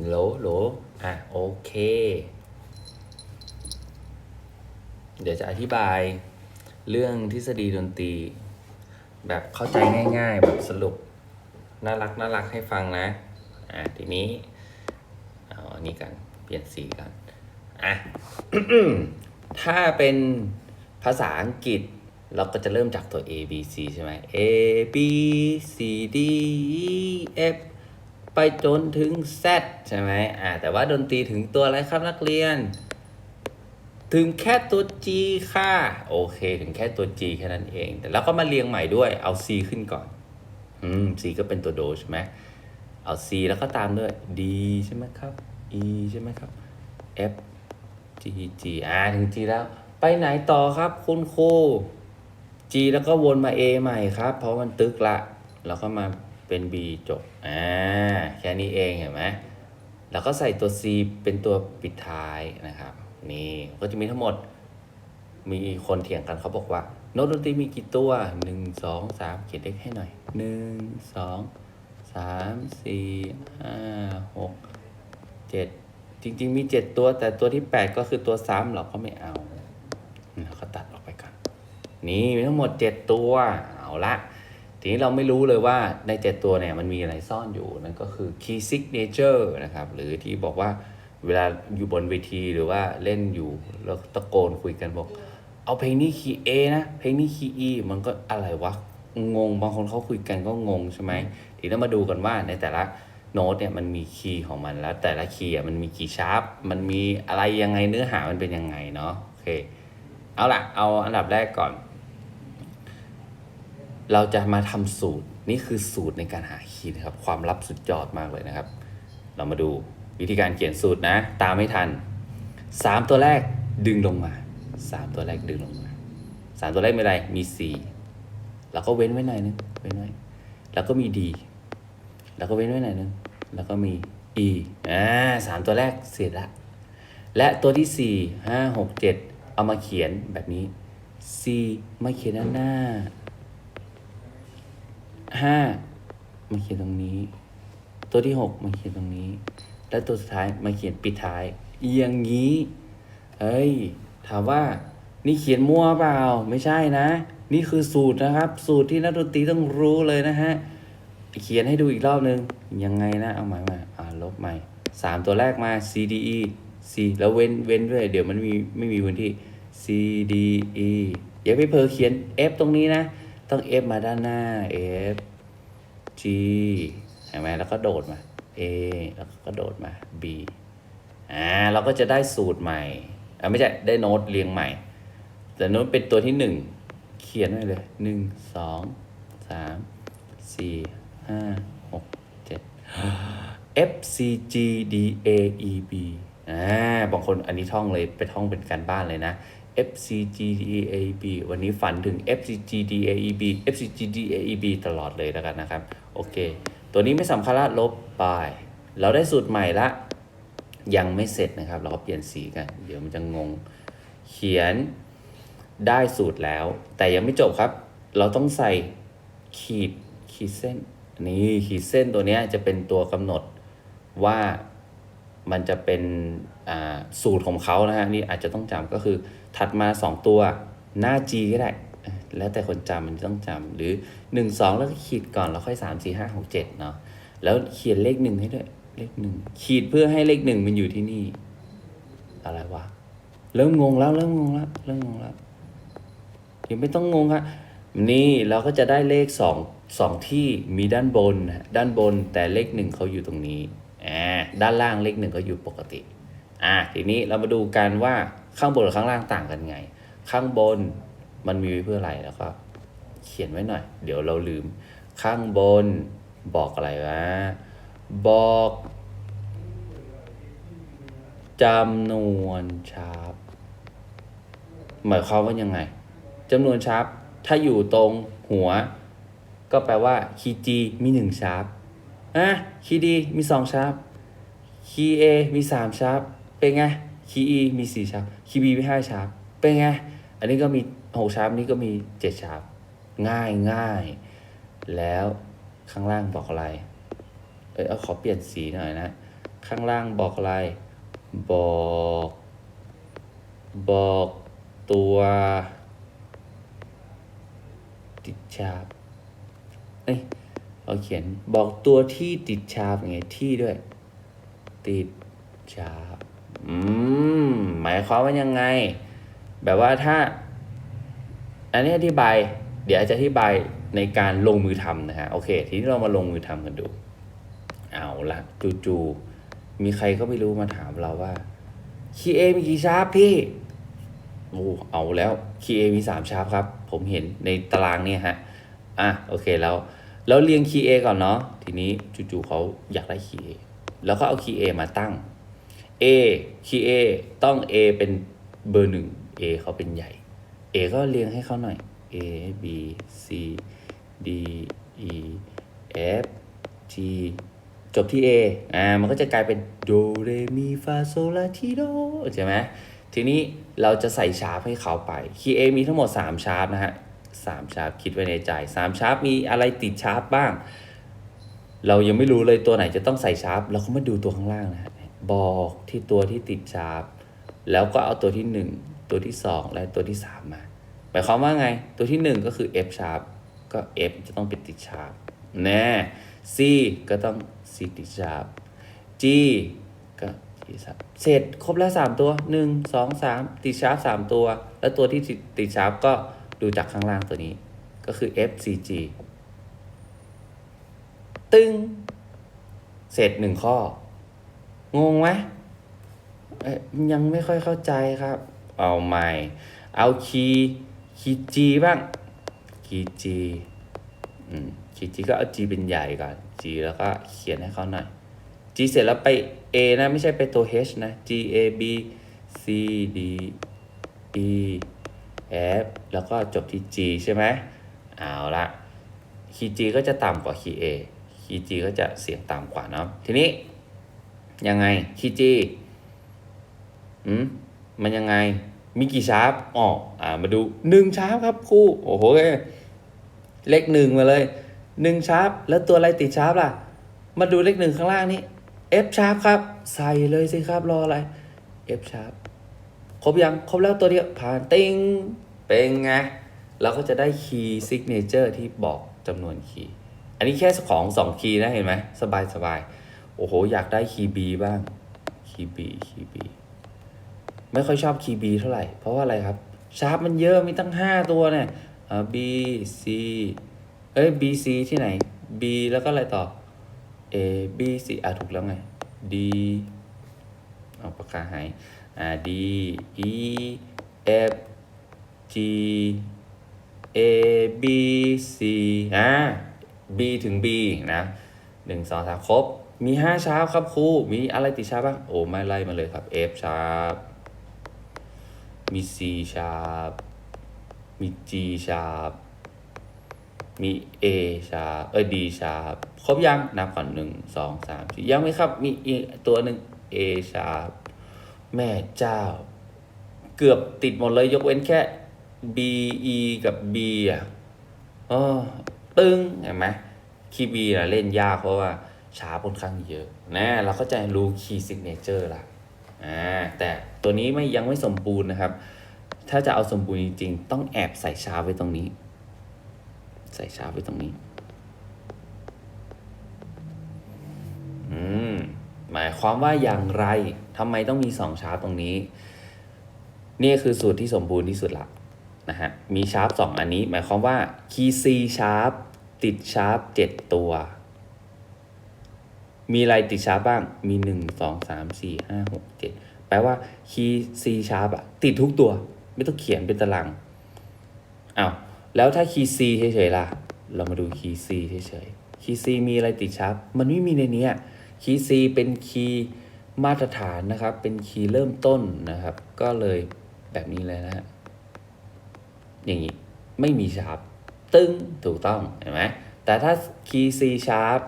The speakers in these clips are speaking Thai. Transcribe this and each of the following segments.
โหลโหลอะโอเค เดี๋ยวจะอธิบายเรื่องทฤษฎีดนตรี แบบเข้าใจง่ายๆ แบบสรุป น่ารักน่ารักให้ฟังนะ อะทีนี้เอาอันนี้กัน เปลี่ยนสีกัน อะ ถ้าเป็นภาษาอังกฤษเราก็จะเริ่มจากตัว A B C ใช่ไหม A B C D E F ไปจนถึง Z ใช่ไหมอ่าแต่ว่าดนตรีถึงตัวอะไรครับนักเรียน ถึงแค่ตัว G ค่ะ โอเค ถึงแค่ตัว G แค่นั้นเอง แต่แล้วก็มาเรียงใหม่ด้วย เอา C ขึ้นก่อน อืม C ก็เป็นตัวโดใช่ไหมเอา C แล้วก็ตามด้วย D ใช่ไหมครับ E ใช่ไหมครับ F G G อ่าถึง G แล้ว ไปไหนต่อครับคุณครู G แล้วก็วนมา A ใหม่ครับ เพราะมันตึกละ แล้วก็มา เป็น B จบอ่าแค่นี้เองเห็นไหมแล้วก็ใส่ตัว C เป็นตัวปิดท้ายนะครับ นี่ก็จะมีทั้งหมดมีคนเถียงกันเขาบอกว่าโน้ตดนตรีมีกี่ตัวหนึ่งสองสามเขียนเลขให้หน่อยหนึ่งสองสามสี่ห้าหกเจ็ดจริง ๆ มีเจ็ดตัว แต่ตัวที่แปดก็คือตัวซ้ำเราก็ไม่เอาเราก็ตัดออกไปกันนี่มีทั้งหมดเจ็ดตัว เอาละ ทีนี้เราไม่รู้เลยว่าในเจ็ดตัวเนี่ยมันมีอะไรซ่อนอยู่นั่นก็คือ key signature นะครับ หรือที่บอกว่าเวลาอยู่บนเวทีหรือว่าเล่นอยู่แล้วตะโกนคุยกันบอก เอาเพลงนี้คีย์ A นะ เพลงนี้คีย์ E มันก็อะไรวะ งง บางคนเขาคุยกันก็งงใช่ไหมทีนี้มาดูกันว่าในแต่ละโน้ตเนี่ยมันมีคีย์ของมันแล้ว แต่ละคีย์มันมีกี่ชาร์ปมันมีอะไรยังไงเนื้อหามันเป็นยังไงเนาะโอเค เอาล่ะเอาอันดับแรกก่อน เราจะมาทำสูตรนี่คือสูตรในการหาคีย์นะครับ ความลับสุดยอดมากเลยนะครับ เรามาดูวิธีการเขียนสูตรนะ ตามไม่ทันสามตัวแรกดึงลงมาสามตัวแรกดึงลงมาสามตัวแรกไมีอะไรมี C แล้วก็เว้นไว้หน่อยนึงเว้นไว้แล้วก็มี D แล้วก็เว้นไว้หน่อยนึงแล้วก็มี E อ่าสามตัวแรกเสร็จละและตัวที่สี่ห้าหกเจ็ดเอามาเขียนแบบนี้ C มาเขียนด้านหน้า ห้ามาเขียนตรงนี้ ตัวที่หกมาเขียนตรงนี้ และตัวสุดท้ายมาเขียนปิดท้ายอย่างนี้เฮ้ย ถามว่านี่เขียนมั่วเปล่า ไม่ใช่นะ นี่คือสูตรนะครับ สูตรที่นักดนตรีต้องรู้เลยนะฮะ เขียนให้ดูอีกรอบนึง ยังไงนะ เอาใหม่มาอ่าลบใหม่สามตัวแรกมา C D E C แล้วเว้นเว้นด้วย เดี๋ยวมันมีไม่มีพื้นที่ C D E อย่าไปเผลอเขียน F ตรงนี้นะ ต้อง F มาด้านหน้า F G เห็นไหมแล้วก็โดดมา A แล้วก็โดดมา B อ่าเราก็จะได้สูตรใหม่อ่าไม่ใช่ได้โน้ตเรียงใหม่ แต่โน้ตเป็นตัวที่หนึ่งเขียนไว้เลยหนึ่งสองสามสี่ห้าหกเจ็ด F C G D A E B อ่าบางคนอันนี้ท่องเลยไปท่องเป็นการบ้านเลยนะ F C G D A E B วันนี้ฝันถึง F C G D A E B F C G D A E B ตลอดเลยแล้วกันนะครับ โอเค ตัวนี้ไม่สำคัญละลบไป เราได้สูตรใหม่ละ ยังไม่เสร็จนะครับ เราก็เปลี่ยนสีกัน เดี๋ยวมันจะงง เขียนได้สูตรแล้ว แต่ยังไม่จบครับ เราต้องใส่ขีดขีดเส้น นี่ขีดเส้นตัวนี้จะเป็นตัวกำหนดว่ามันจะเป็นอ่าสูตรของเขานะฮะนี่อาจจะต้องจำก็คือ ถัดมา 2 ตัวหน้า G ก็ได้ แล้วแต่คนจำมันต้องจำหรือ 1 2 แล้วก็ขีดก่อนแล้วค่อย 3 4 5 6 7เนาะแล้วเขียนเลขหนึ่งให้ด้วยเลขหนึ่งขีดเพื่อให้เลขหนึ่งมันอยู่ที่นี่ อะไรวะเริ่มงงแล้วเริ่มงงแล้วเริ่มงงแล้วยังไม่ต้องงงครับนี่เราก็จะได้เลขสองสองที่มีด้านบนด้านบนแต่เลขหนึ่งเขาอยู่ตรงนี้อ่าด้านล่างเลขหนึ่งเขาอยู่ปกติอ่าทีนี้เรามาดูกันว่า ข้างบนกับข้างล่างต่างกันไง ข้างบนมันมีไว้เพื่ออะไรแล้วก็เขียนไว้หน่อย เดี๋ยวเราลืม ข้างบนบอกอะไรวะ บอกจำนวนชาร์ปหมายความว่ายังไงจำนวนชาร์ปถ้าอยู่ตรงหัว ก็แปลว่าคีย์ G มีหนึ่งชาร์ปอะคีย์ D มีสองชาร์ปคีย์ A มีสามชาร์ปเป็นไง คีย์ E มีสี่ชาร์ปคีย์ B มีห้าชาร์ปเป็นไง อันนี้ก็มีหกชาร์ปนี้ก็มีเจ็ดชาร์ปง่ายง่าย แล้วข้างล่างบอกอะไร เอยเอาขอเปลี่ยนสีหน่อยนะ ข้างล่างบอกอะไร บอก บอกตัวติดชาร์ปเอ้ยเราเขียนบอกตัวที่ติดชาร์ปไงที่ด้วย ติดชาร์ป อืมหมายความว่ายังไง แบบว่าถ้า อันนี้อธิบาย เดี๋ยวจะอธิบายในการลงมือทำนะฮะ โอเค ทีนี้เรามาลงมือทำกันดู เอาละจู่ๆมีใครก็ไม่รู้มาถามเราว่าคีเอมีกี่ชาร์ปพี่โอ้เอาแล้วคีเอมีสามชาร์ปครับ ผมเห็นในตารางเนี่ยฮะ อะ โอเคแล้วแล้วเรียงคีย์ A ก่อนเนาะ ทีนี้จู่ๆเขาอยากได้คีย์ A แล้วก็เอาคีย์ A มาตั้ง A คีย์ A ต้อง A เป็นเบอร์หนึ่ง A เขาเป็นใหญ่ A ก็เรียงให้เขาหน่อย A B C D E F G จบที่ A อ่า มันก็จะกลายเป็นโดเรมีฟาโซลาทีโดใช่ไหมทีนี้เราจะใส่ชาร์ปให้เขาไป คีย์ A มีทั้งหมด 3 ชาร์ปนะฮะสามชาร์ปคิดไว้ในใจสามชาร์ปมีอะไรติดชาร์ปบ้าง เรายังไม่รู้เลยตัวไหนจะต้องใส่ชาร์ปเราก็มาดูตัวข้างล่างนะฮะ บอกที่ตัวที่ติดชาร์ปแล้วก็เอาตัวที่หนึ่งตัวที่สองและตัวที่สามมาหมายความว่าไงตัวที่หนึ่งก็คือ F sharp ก็ F จะต้องเป็นติดชาร์ปแน่ C ก็ต้อง C ติดชาร์ป G ก็ G ชาร์ปเสร็จครบแล้วสามตัวหนึ่งสองสามติดชาร์ปสามตัว แล้วตัวที่ติดชาร์ปก็ดูจากข้างล่างตัวนี้ ก็คือ FCG ตึงเสร็จหนึ่งข้อ งงไหมเอ๊ะยังไม่ค่อยเข้าใจครับ เอาใหม่ เอาคีคีย์ G บ้างคีย์ G อืมคีย์ G ก็เอา G เป็นใหญ่ก่อน G แล้วก็เขียนให้เขาหน่อย G เสร็จแล้วไป A นะ ไม่ใช่ไปตัว H นะ G A B C D E F แล้วก็จบที่ G ใช่ไหมเอาละคีย์ G ก็จะต่ำกว่าคีย์ A คีย์ G ก็จะเสียงต่ำกว่าเนาะทีนี้ ยังไงคีย์ G อืมมันยังไง มีกี่ชาร์ปอ๋ออ่ามาดูหนึ่งชาร์ปครับครูโอ้โหเลขหนึ่งมาเลยหนึ่งชาร์ปแล้วตัวอะไรติดชาร์ปล่ะ มาดูเลขหนึ่งข้างล่างนี้ F ชาร์ปครับ ใส่เลยสิครับรออะไร F ชาร์ปครบยังครบแล้วตัวเดียวผ่านติงเป็นไงเราก็จะได้คีย์ซิกเนเจอร์ที่บอกจำนวนคีย์อันนี้แค่ของสองคีย์นะเห็นไหมสบายสบาย โอ้โห อยากได้คีย์ B บ้าง คีย์ B คีย์ B ไม่ค่อยชอบคีย์ B เท่าไหร่ เพราะว่าอะไรครับ ชาร์ปมันเยอะมีตั้งห้าตัวเนี่ยอ่า B C เอ้ย B C ที่ไหน B แล้วก็อะไรต่อ A B C อะถูกแล้วไง D เอาปากกาหายอ่า D E F G A B C อ่า B ถึง B นะหนึ่งสองสามครบ มีห้าชาร์ปครับครู มีอะไรติดชาร์ปบ้าง โอ้ไม่ไล่มาเลยครับ F ชาร์ปมี C ชาร์ปมี G ชาร์ปมี A ชาร์ปเอ้ย D ชาร์ปครบยัง นับก่อนหนึ่งสองสามสี่ยังไหมครับ มีอีกตัวหนึ่ง A ชาร์ปแม่เจ้า เกือบติดหมดเลยยกเว้นแค่ B E กับ B อะอ๋อตึงเห็นไหมคีย์ B นะเล่นยากเพราะว่า ช้าค่อนข้างเยอะนะเราก็จะรู้คีย์ซิกเนเจอร์ละอ่าแต่ตัวนี้ไม่ยังไม่สมบูรณ์นะครับ ถ้าจะเอาสมบูรณ์จริงๆ ต้องแอบใส่ชาร์ปไว้ตรงนี้ ใส่ชาร์ปไว้ตรงนี้อืมหมายความว่าอย่างไรทำไมต้องมีสองชาร์ปตรงนี้ นี่คือสูตรที่สมบูรณ์ที่สุดละนะฮะมีชาร์ปสองอันนี้ หมายความว่าคีย์ C ชาร์ปติดชาร์ปเจ็ดตัว มีอะไรติดชาร์ปบ้าง มีหนึ่งสองสามสี่ห้าหกเจ็ดแปลว่าคีย์ C ชาร์ปอะติดทุกตัว ไม่ต้องเขียนเป็นตารางอ้าวแล้วถ้าคีย์ C เฉยๆล่ะ เรามาดูคีย์ C เฉยๆ คีย์ C มีอะไรติดชาร์ปมันไม่มีในนี้คีย์ C เป็นคีย์มาตรฐานนะครับ เป็นคีย์เริ่มต้นนะครับ ก็เลยแบบนี้เลยนะฮะ อย่างนี้ ไม่มีชาร์ปตึ้งถูกต้อง เห็นไหมแต่ถ้าคีย์ C ชาร์ป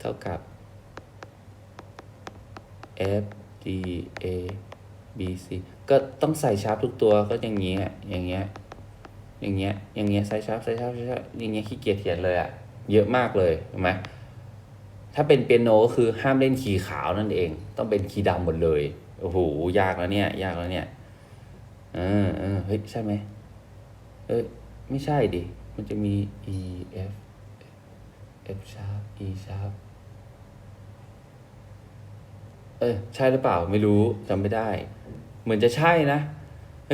เท่ากับ F G A B C ก็ต้องใส่ชาร์ปทุกตัวก็อย่างเงี้ยอย่างเงี้ยอย่างเงี้ยอย่างเงี้ยใส่ชาร์ปใส่ชาร์ปใส่ชาร์ปอย่างเงี้ยขี้เกียจเขียนเลยอะเยอะมากเลยเห็นไหมถ้าเป็นเปียโนก็คือห้ามเล่นคีย์ขาวนั่นเอง ต้องเป็นคีย์ดำหมดเลยโอ้โหยากแล้วเนี่ย ยากแล้วเนี่ยเออเออเฮ้ยใช่ไหมเอ้ยไม่ใช่ดิมันจะมี E F F sharp E sharp เออใช่หรือเปล่าไม่รู้จำไม่ได้ เหมือนจะใช่นะ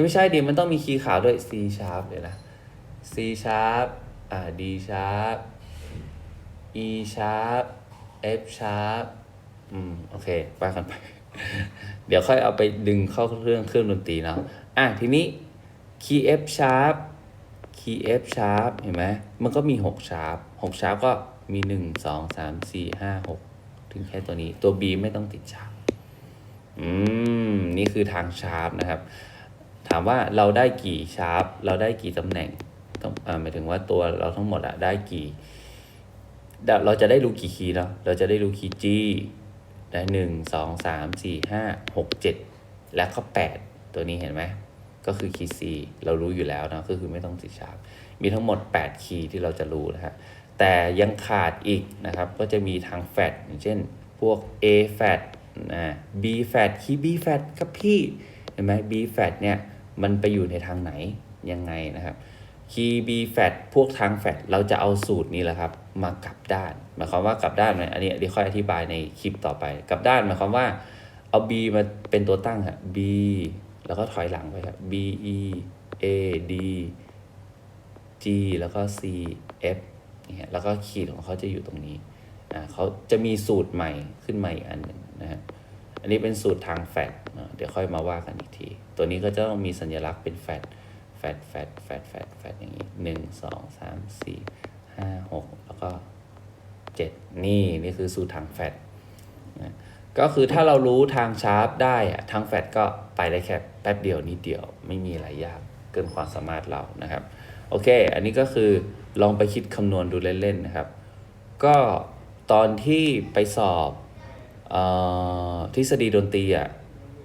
ไม่ใช่ดิมันต้องมีคีย์ขาวด้วย C sharp เดี๋ยวนะ C sharp อ่า D sharp E sharp F sharp อืม โอเคว่ากันไป เดี๋ยวค่อยเอาไปดึงเข้าเครื่องเครื่องดนตรีเนาะอะ ทีนี้ key F sharp key F sharp เห็นไหมมันก็มี 6 sharp 6 sharp ก็ มี1 2 3 4 5 6ถึงแค่ตัวนี้ตัว B ไม่ต้องติด sharp อืม นี่คือทาง sharp นะครับ ถามว่าเราได้กี่ sharp เราได้กี่ตำแหน่งต้องอ่าหมายถึงว่าตัวเราทั้งหมดอะได้กี่เราจะได้รู้กี่คีย์เนาะเราจะได้รู้คีย์ G ได้หนึ่งสองสามสี่ห้าหกเจ็ดแล้วก็แปดตัวนี้เห็นไหมก็คือคีย์ C เรารู้อยู่แล้วนะก็คือไม่ต้องติดชาร์ปมีทั้งหมด 8 คีย์ที่เราจะรู้นะฮะ แต่ยังขาดอีกนะครับ ก็จะมีทางแฟดอย่างเช่น พวก A แฟดนะ B แฟดคี B แฟดครับพี่ เห็นไหม B แฟดเนี่ยมันไปอยู่ในทางไหน ยังไงนะครับคีย์ B แฟดพวกทางแฟดเราจะเอาสูตรนี้แหละครับ มากลับด้านหมายความว่ากลับด้านเนี่ยอันนี้เดี๋ยวค่อยอธิบายในคลิปต่อไปกลับด้านหมายความว่าเอา B มาเป็นตัวตั้งฮะ B แล้วก็ถอยหลังไปครับ B E A D G แล้วก็ C F นี่แล้วก็ขีดของเขาจะอยู่ตรงนี้อ่าเขาจะมีสูตรใหม่ขึ้นมาอีกอันหนึ่งนะฮะอันนี้เป็นสูตรทางแฟดเดี๋ยวค่อยมาว่ากันอีกที ตัวนี้ก็จะต้องมีสัญลักษณ์เป็นแฟดแฟดแฟดแฟดแฟดแฟดอย่างนี้หนึ่งสองสามสี่ห้าหกแล้วก็เจ็ดนี่นี่คือสูตรทางแฟดนะก็คือถ้าเรารู้ทางชาร์ปได้อะทางแฟดก็ไปได้แค่แป๊บเดียวนิดเดียวไม่มีอะไรยากเกินความสามารถเรานะครับ โอเค อันนี้ก็คือลองไปคิดคำนวณดูเล่นๆนะครับ ก็ตอนที่ไปสอบออทฤษฎีดนตรีอะ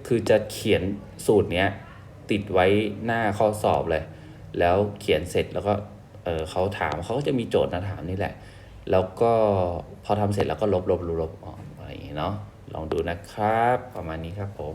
คือจะเขียนสูตรเนี้ยติดไว้หน้าข้อสอบเลย แล้วเขียนเสร็จแล้วก็เเขาถามเขาก็จะมีโจทย์มาถามนี่แหละ แล้วก็พอทำเสร็จแล้วก็ลบลบลบลบออกอะไรอย่างเงี้ยเนาะลองดูนะครับ ประมาณนี้ครับผม